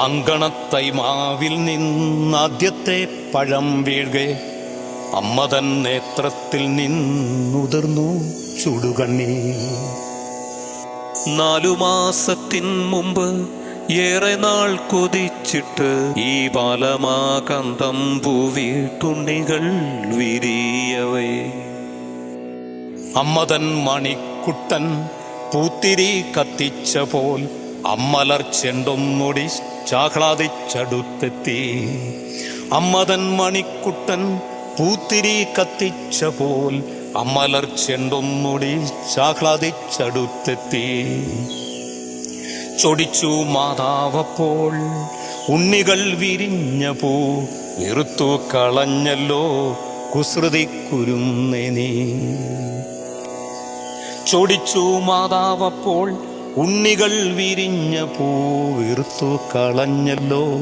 അങ്കണത്തൈമാവിൽ നിന്നാദ്യത്തെ പഴം വീഴ്കെ. അമ്മതൻ നേത്രത്തിൽ നിന്നുതിർന്നു ചുടുകണ്ണി. നാലു മാസത്തിൻ മുമ്പ് ഏറെ നാൾ കൊതിച്ചിട്ട് ഈ ബാലമാകന്തം പൂവീട്ടുണ്ണികൾ വിരിയവേ. അമ്മതൻ മണിക്കുട്ടൻ പൂത്തിരി കത്തിച്ച പോൽ അമ്മലർ ചെണ്ടൊന്നൊടി ചാഹ്ലാദിച്ചടുത്തെത്തി അമ്മതൻ മണിക്കുട്ടൻ പൂത്തിരി കത്തിച്ച പോൽ അമ്മലർ ചെണ്ടൊന്നൊടി ചാഹ്ലാദിച്ചടുത്തെത്തി ചൊടിച്ചു മാതാവപ്പോൾ ഉണ്ണികൾ വിരിഞ്ഞ പൂ വെറുത്തു കളഞ്ഞല്ലോ കുസൃതി കുരുന്നേ നീ ചൊടിച്ചു മാതാവപ്പോൾ ഉണ്ണികൾ വിരിഞ്ഞ പൂവിർത്തു കളഞ്ഞല്ലോ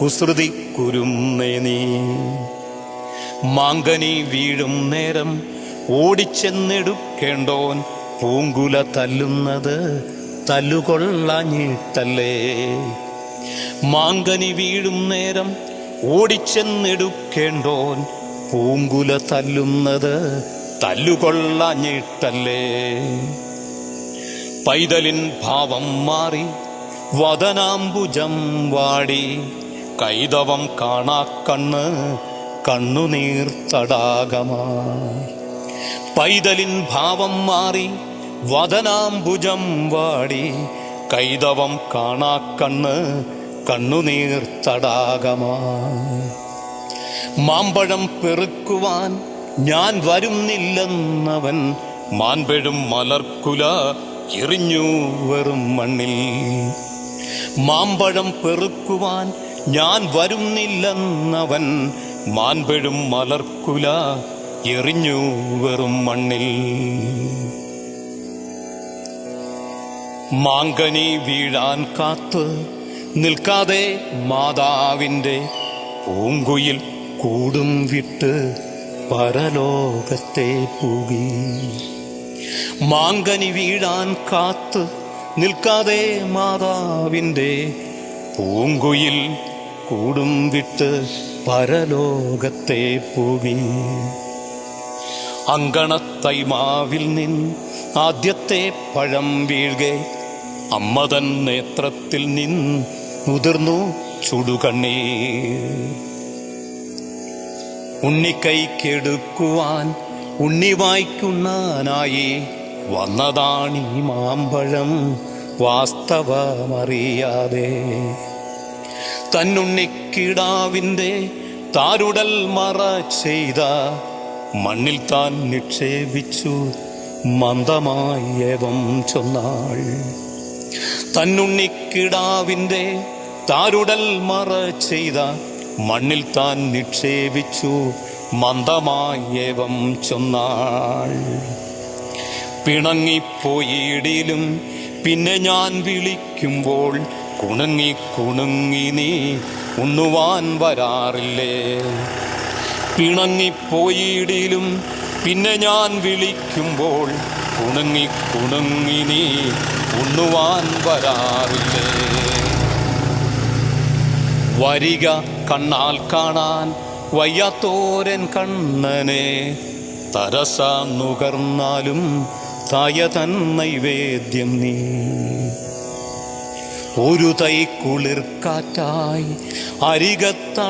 കുസൃതി കുരുന്നേ നീ. മാങ്കനി വീഴും നേരം ഓടിച്ചെന്നെടുക്കേണ്ടോൻ പൂങ്കുല തല്ലുന്നത് തല്ലുകൊള്ളാഞ്ഞിട്ടല്ലേ. മാങ്കനി വീഴും നേരം ഓടിച്ചെന്നെടുക്കേണ്ടോൻ പൂങ്കുല തല്ലുന്നത് തല്ലുകൊള്ളാഞ്ഞിട്ടല്ലേ. പൈതലിൻ ഭാവം മാറി വദനാംബുജം വാടി. കൈതവം കാണാ കണ്ണ് കണ്ണുനീർ തടാകമായി പൈതലിൻ ഭാവം മാറി വദനാംബുജം വാടി. കൈതവം കാണാ കണ്ണ് കണ്ണുനീർ തടാകമായി മാമ്പഴം പെറുക്കുവാൻ ഞാൻ വരുന്നില്ലെന്നവൻ മാൻപെഴും മലർക്കുല എറിഞ്ഞു വെറും മണ്ണിൽ. മാമ്പഴം പെറുക്കുവാൻ ഞാൻ വരുന്നില്ലെന്നവൻ മാൻപെഴും മലർക്കുല എറിഞ്ഞു വെറും മണ്ണിൽ. മാങ്കനി വീഴാൻ കാത്ത് നിൽക്കാതെ മാതാവിന്റെ പൂങ്കുയിൽ കൂടും വിട്ട് പരലോകത്തെ പൂകി മാങ്കനി വീഴാൻ കാത്ത് നിൽക്കാതെ മാതാവിന്റെ പൂങ്കുയിൽ കൂടും വിട്ട് പരലോകത്തെ പൂവി അങ്കണത്തൈമാവിൽ നിൻ ആദ്യത്തെ പഴം വീഴ്കെ. അമ്മതൻ നേത്രത്തിൽ നിൻ മുതിർന്നു ചുടുകണ്ണീർ. ഉണ്ണിക്കൈക്കെടുക്കുവാൻ ഉണ്ണി വായിക്കുന്നാനായി വന്നതാണീ മാമ്പഴം വാസ്തവമറിയാതെ. തന്നുണ്ണിക്കിടാവിന്റെ താരുടൽ മറ ചെയ്ത മണ്ണിൽ താൻ നിക്ഷേപിച്ചു മന്ദമായി ഏവം ചൊന്നാൾ. തന്നുണ്ണിക്കിടാവിന്റെ താരുടൽ മറ ചെയ്ത മണ്ണിൽ താൻ നിക്ഷേപിച്ചു മന്ദമായി ഏവം ചൊന്നാൾ. പിണങ്ങിപ്പോയിടിലും പിന്നെ ഞാൻ വിളിക്കുമ്പോൾ കുണുങ്ങി കുണുങ്ങി നീ ഉണ്ണുവാൻ വരാറില്ലേ? പിണങ്ങിപ്പോയിടിലും പിന്നെ ഞാൻ വിളിക്കുമ്പോൾ കുണുങ്ങി കുണുങ്ങി നീ ഉണ്ണുവാൻ വരാറില്ലേ? വരിക കണ്ണാൽ കാണാൻ വയ്യാത്തോരൻ കണ്ണനെ തരസാ നുകർന്നാലും തായ തൻ നൈവേദ്യം നീ. ഒരു തൈ കുളിർക്കാറ്റായി അരികത്തണഞ്ഞപ്പോൾ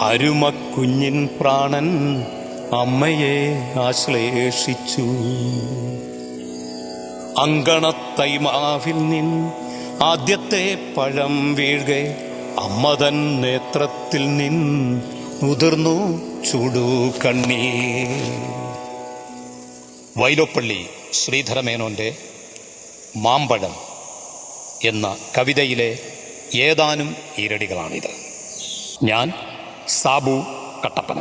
അരുമക്കുഞ്ഞിൻ പ്രാണൻ അമ്മയെ ആശ്ലേഷിച്ചു. അങ്കണത്തൈമാവിൽ നിൻ ആദ്യത്തെ പഴം വീഴ്കെ അമ്മതൻ നേത്രത്തിൽ നിൻ മുതിർന്നു ചുടു കണ്ണീ വൈലോപ്പള്ളി ശ്രീധരമേനോന്റെ മാമ്പഴം എന്ന കവിതയിലെ ഏതാനും ഈരടികളാണിത്. ഞാൻ സാബു കട്ടപ്പന.